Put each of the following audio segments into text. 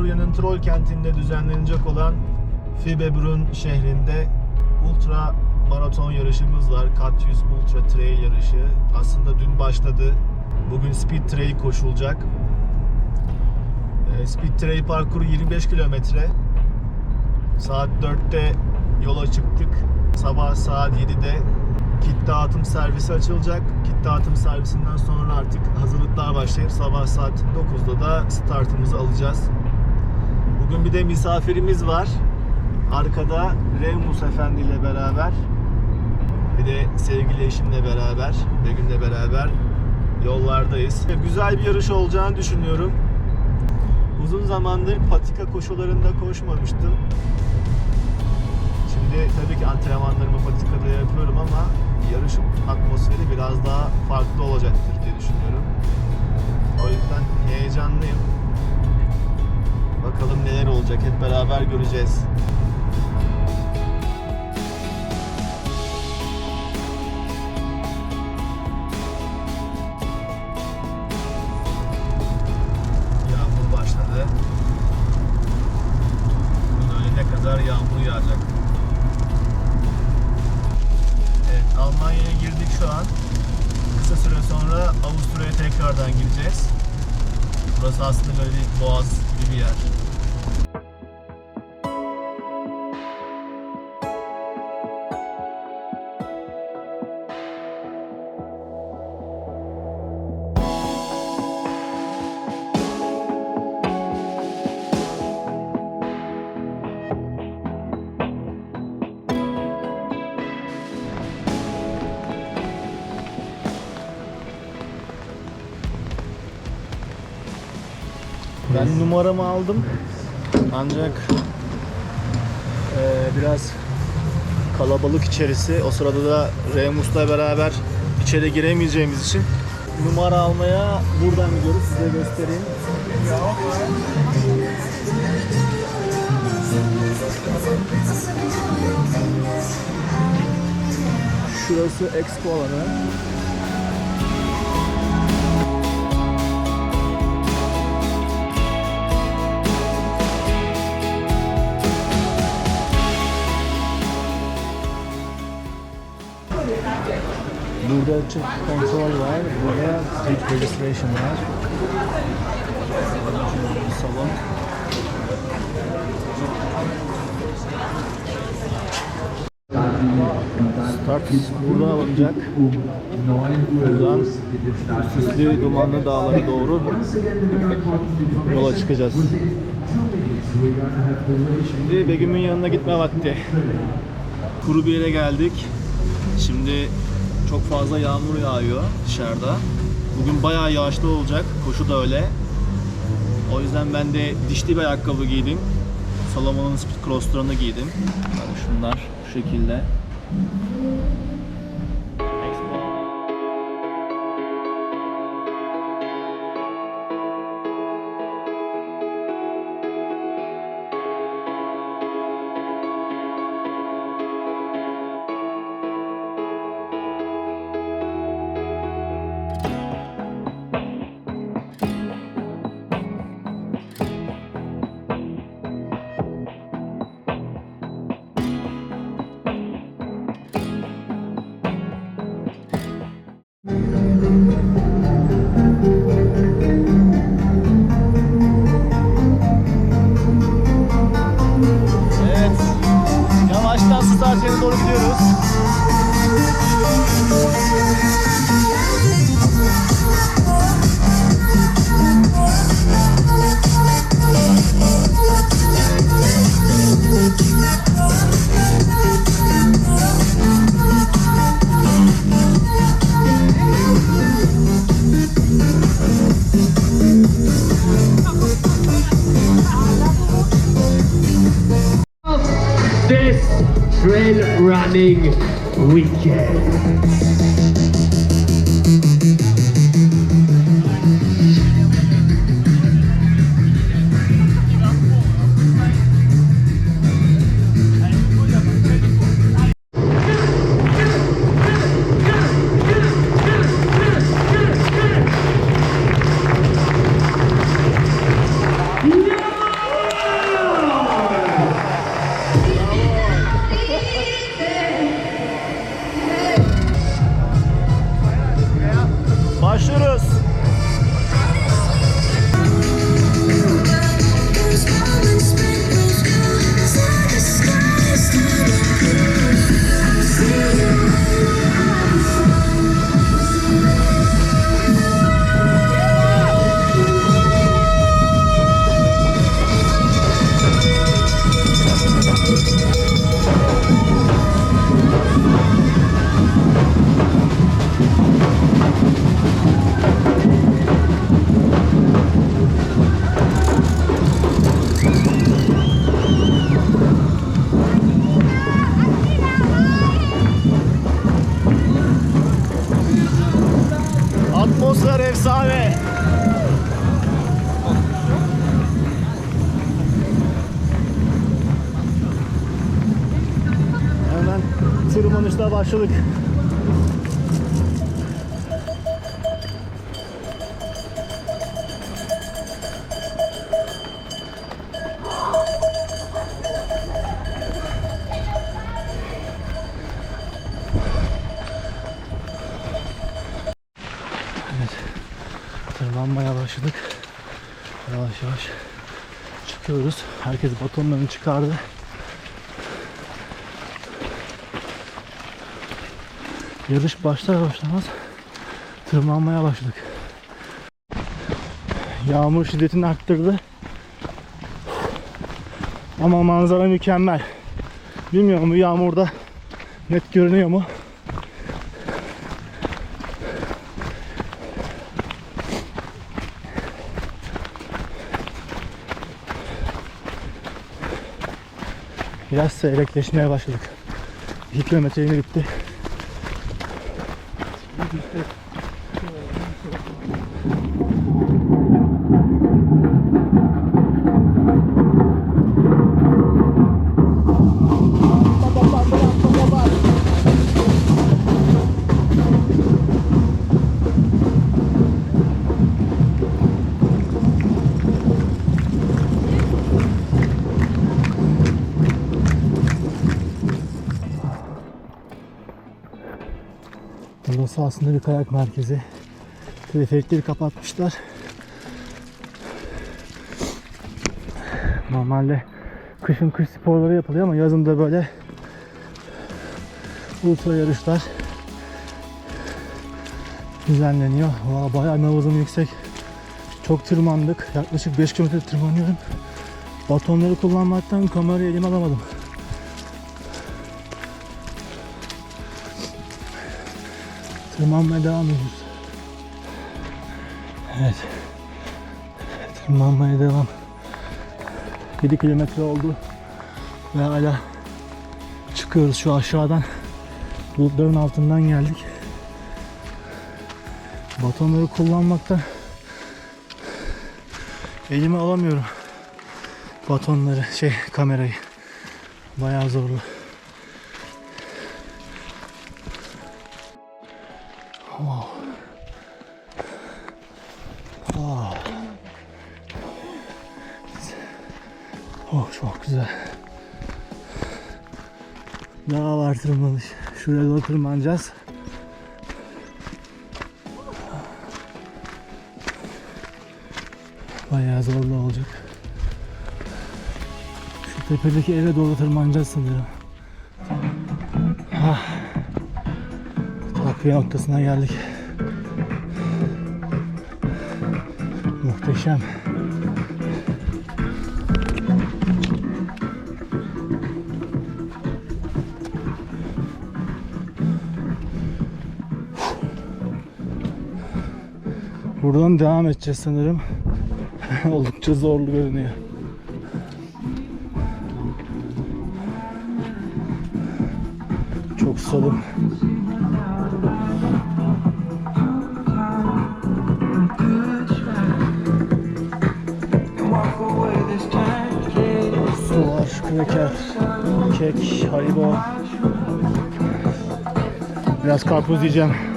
Avusturya'nın Troll kentinde düzenlenecek olan Fibebrunn şehrinde ultra maraton yarışımız var. Kat 100 Ultra Trail yarışı. Aslında dün başladı. Bugün Speed Trail koşulacak. Ee, Speed Trail parkuru 25 kilometre. Saat 4'te yola çıktık. Sabah saat 7'de kit dağıtım servisi açılacak. Kit dağıtım servisinden sonra artık hazırlıklar başlayıp sabah saat 9'da da startımızı alacağız. Bugün bir de misafirimiz var. Arkada Remus Efendi ile beraber bir de sevgili eşimle beraber, Begüm'le beraber yollardayız. Güzel bir yarış olacağını düşünüyorum. Uzun zamandır patika koşularında koşmamıştım. Şimdi tabii ki antrenmanlarımı patikada yapıyorum ama yarışın atmosferi biraz daha farklı olacaktır diye düşünüyorum. O yüzden heyecanlıyım. Bakalım neler olacak hep beraber göreceğiz. Yağmur başladı. Bugün öğlene kadar yağmur yağacak. Evet, Almanya'ya girdik şu an. Kısa süre sonra Avusturya'ya tekrardan gireceğiz. Burası aslında böyle bir boğaz Ben numaramı aldım. Ancak eee, biraz kalabalık içerisi. O sırada da Remus'la beraber içeri giremeyeceğimiz için numara almaya buradan gidiyoruz. Size göstereyim. Şurası expo alanı. Burada check kontrol var. Burada street registration var. Bir salon. Start burada alınacak. Buradan süslü dumanlı dağlara doğru yola çıkacağız. Şimdi Begüm'ün yanına gitme vakti. Kuru bir yere geldik. Şimdi çok fazla yağmur yağıyor dışarıda. Bugün bayağı yağışlı olacak. Koşu da öyle. O yüzden ben de dişli bir ayakkabı giydim. Salomon'un Speed Cross'larını giydim. Yani şunlar şu şekilde. happening weekend. Tırmanmaya başladık. Tırmanmaya başladık. Yavaş yavaş çıkıyoruz. Herkes batonlarını çıkardı. Yarış başlar başlamaz tırmanmaya başladık. Yağmur şiddetini arttırdı. Ama manzara mükemmel. Bilmiyorum bu yağmurda net görünüyor mu? Biraz seyrekleşmeye başladık. 2 kilometre yine bitti. just, just Burası aslında bir kayak merkezi. Teleferikleri kapatmışlar. Normalde kışın kış sporları yapılıyor ama yazın da böyle ultra yarışlar düzenleniyor. Valla bayağı nabızım yüksek. Çok tırmandık. Yaklaşık 5 kilometre tırmanıyorum. Batonları kullanmaktan kamerayı elime alamadım. Tırmanmaya devam ediyoruz. Evet. Tırmanmaya devam. 7 kilometre oldu. Ve hala çıkıyoruz şu aşağıdan. Bulutların altından geldik. Batonları kullanmakta elime alamıyorum. Batonları, şey kamerayı. Bayağı zorlu. Çok güzel. Daha var tırmanış. Şuraya doğru tırmanacağız. Bayağı zorlu olacak. Şu tepedeki eve doğru tırmanacağız sanırım. Ah. Takviye noktasına geldik. Muhteşem. Buradan devam edeceğiz sanırım. Oldukça zorlu görünüyor. Çok susadım. Su var, kraker, kek, haribo. Biraz karpuz yiyeceğim.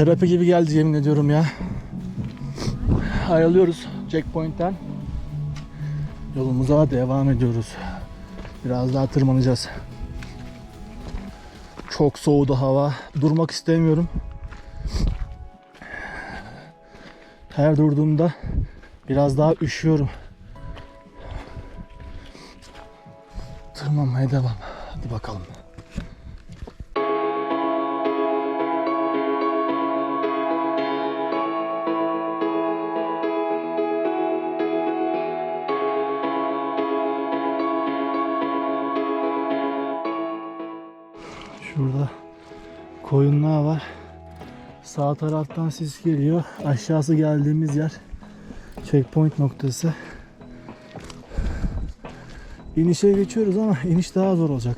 Terapi gibi geldi yemin ediyorum ya. Ayrılıyoruz checkpoint'ten. Yolumuza devam ediyoruz. Biraz daha tırmanacağız. Çok soğudu hava. Durmak istemiyorum. Her durduğumda biraz daha üşüyorum. Tırmanmaya devam. Hadi bakalım. Şurada koyunlar var. Sağ taraftan sis geliyor. Aşağısı geldiğimiz yer. Checkpoint noktası. İnişe geçiyoruz ama iniş daha zor olacak.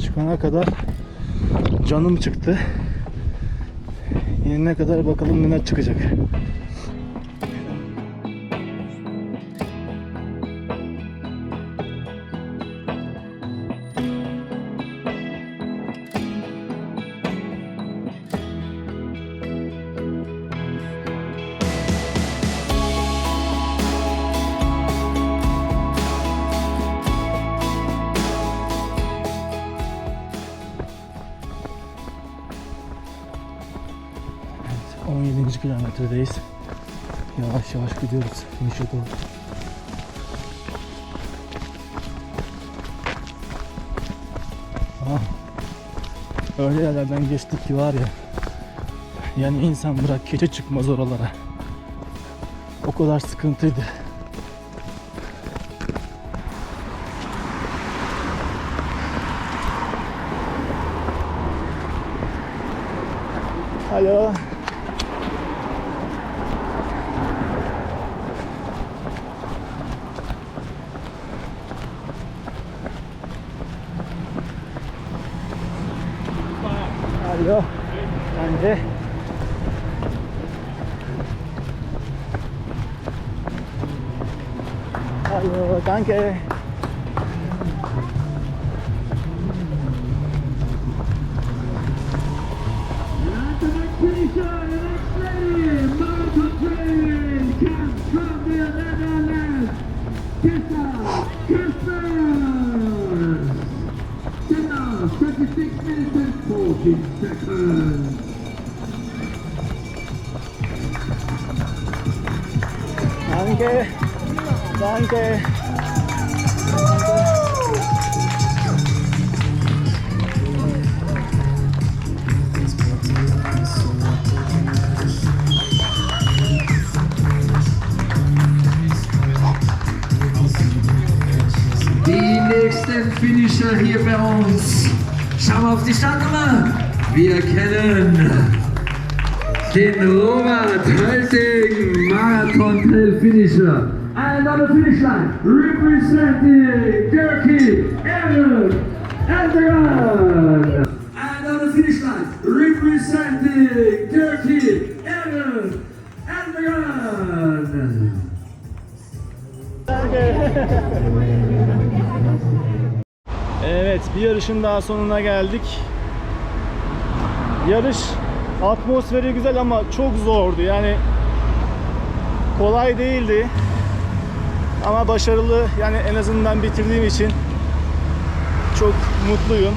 Çıkana kadar canım çıktı. İnene kadar bakalım neler çıkacak. 17. kilometredeyiz. Yavaş yavaş gidiyoruz finish'e doğru. Ah, öyle yerlerden geçtik ki var ya. Yani insan bırak keçe çıkmaz oralara. O kadar sıkıntıydı. Alo. Okay. seconds. Danke. Danke. Nächsten Finisher hier bei uns. Schauen wir auf die Startnummer. Wir kennen den Robert Hölting, Marathon Finisher. And on the finish line, representing Turkey, Aaron Erdogan. And on the finish line, representing Turkey, Aaron Erdogan. Evet, bir yarışın daha sonuna geldik. Yarış atmosferi güzel ama çok zordu. Yani kolay değildi. Ama başarılı yani en azından bitirdiğim için çok mutluyum.